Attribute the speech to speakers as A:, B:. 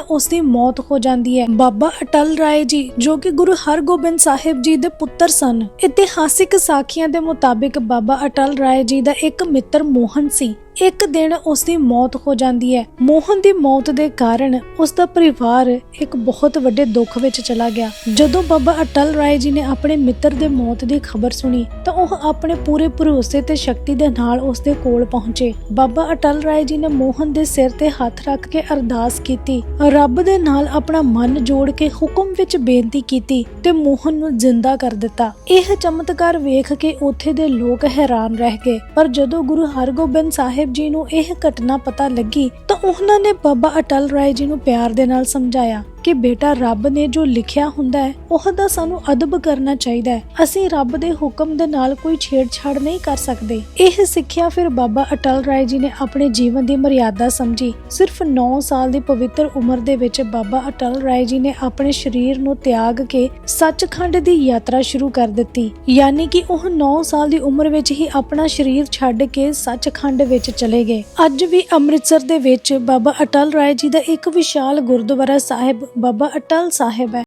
A: ਉਸ ਦੀ ਮੌਤ ਹੋ ਜਾਂਦੀ ਹੈ। ਬਾਬਾ ਅਟਲ ਰਾਏ ਜੀ, ਜੋ ਕਿ ਗੁਰੂ ਹਰਗੋਬਿੰਦ ਸਾਹਿਬ ਜੀ ਦੇ ਪੁੱਤਰ ਸਨ, ਇਤਿਹਾਸਿਕ ਸਾਖੀਆਂ ਦੇ ਮੁਤਾਬਿਕ ਬਾਬਾ ਅਟਲ ਰਾਏ ਜੀ ਦਾ ਇੱਕ ਮਿੱਤਰ ਮੋਹਨ ਸੀ। ਇੱਕ ਦਿਨ ਉਸ ਦੀ ਮੌਤ ਹੋ ਜਾਂਦੀ ਹੈ। ਮੋਹਨ ਦੀ ਮੌਤ ਦੇ ਕਾਰਨ ਉਸ ਦਾ ਪਰਿਵਾਰ ਇੱਕ ਬਹੁਤ ਵੱਡੇ ਦੁੱਖ ਵਿੱਚ ਚਲਾ ਗਿਆ। ਜਦੋਂ ਬਾਬਾ ਅਟਲ ਰਾਏ ਜੀ ਨੇ ਆਪਣੇ ਮਿੱਤਰ ਦੇ ਮੌਤ ਦੀ ਖਬਰ ਸੁਣੀ, ਤਾਂ ਉਹ ਆਪਣੇ ਪੂਰੇ ਭਰੋਸੇ ਤੇ ਸ਼ਕਤੀ ਦੇ ਨਾਲ ਉਸ ਦੇ ਕੋਲ ਪਹੁੰਚੇ। ਬਾਬਾ ਅਟਲ ਰਾਏ ਜੀ ਨੇ ਮੋਹਨ ਦੇ ਸਿਰ ਤੇ ਹੱਥ ਰੱਖ ਕੇ ਅਰਦਾਸ ਕੀਤੀ। ਰੱਬ ਦੇ ਨਾਲ ਆਪਣਾ ਮਨ ਜੋੜ ਕੇ ਹੁਕਮ ਵਿੱਚ ਬੇਨਤੀ ਕੀਤੀ ਤੇ ਮੋਹਨ ਨੂੰ ਜ਼ਿੰਦਾ ਕਰ ਦਿੱਤਾ। ਇਹ ਚਮਤਕਾਰ ਵੇਖ ਕੇ ਉੱਥੇ ਦੇ ਲੋਕ ਹੈਰਾਨ ਰਹਿ ਗਏ। ਪਰ ਜਦੋਂ ਗੁਰੂ ਹਰਗੋਬਿੰਦ ਸਾਹਿਬ ਜੀ ਨੂੰ ਇਹ ਘਟਨਾ ਪਤਾ ਲੱਗੀ ਤਾਂ ਉਹਨਾਂ ਨੇ ਬਾਬਾ ਅਟਲ ਰਾਏ ਜੀ ਨੂੰ ਪਿਆਰ ਦੇ ਨਾਲ ਸਮਝਾਇਆ। ਕਿ ਬੇਟਾ ਰੱਬ ਨੇ ਜੋ ਲਿਖਿਆ ਹੁੰਦਾ ਹੈ, ਉਹ ਦਾ ਸਾਨੂੰ ਅਦਬ ਕਰਨਾ ਚਾਹੀਦਾ ਹੈ। ਅਸੀਂ ਰੱਬ ਦੇ ਹੁਕਮ ਦੇ ਨਾਲ ਕੋਈ ਛੇੜਛਾੜ ਨਹੀਂ ਕਰ ਸਕਦੇ। ਇਹ ਸਿੱਖਿਆ ਫਿਰ ਬਾਬਾ ਅਟਲ ਰਾਏ ਜੀ ਨੇ ਆਪਣੇ ਜੀਵਨ ਦੀ ਮਰਿਆਦਾ ਸਮਝੀ। ਸਿਰਫ 9 ਸਾਲ ਦੀ ਪਵਿੱਤਰ ਉਮਰ ਦੇ ਵਿੱਚ ਬਾਬਾ ਅਟਲ ਰਾਏ ਜੀ ਨੇ ਆਪਣੇ ਸਰੀਰ ਨੂੰ ਤਿਆਗ ਕੇ ਸੱਚਖੰਡ ਦੀ ਯਾਤਰਾ ਸ਼ੁਰੂ ਕਰ ਦਿੱਤੀ। ਯਾਨੀ ਕਿ ਉਹ 9 ਸਾਲ ਦੀ ਉਮਰ ਵਿੱਚ ਹੀ ਆਪਣਾ ਸਰੀਰ ਛੱਡ ਕੇ ਸੱਚਖੰਡ ਵਿੱਚ ਚਲੇ ਗਏ। ਅੱਜ ਵੀ ਅੰਮ੍ਰਿਤਸਰ ਦੇ ਵਿੱਚ ਬਾਬਾ ਅਟਲ ਰਾਏ ਜੀ ਦਾ ਇੱਕ ਵਿਸ਼ਾਲ ਗੁਰਦੁਆਰਾ ਸਾਹਿਬ ਬਾਬਾ ਅਟਲ ਸਾਹਿਬ ਹੈ।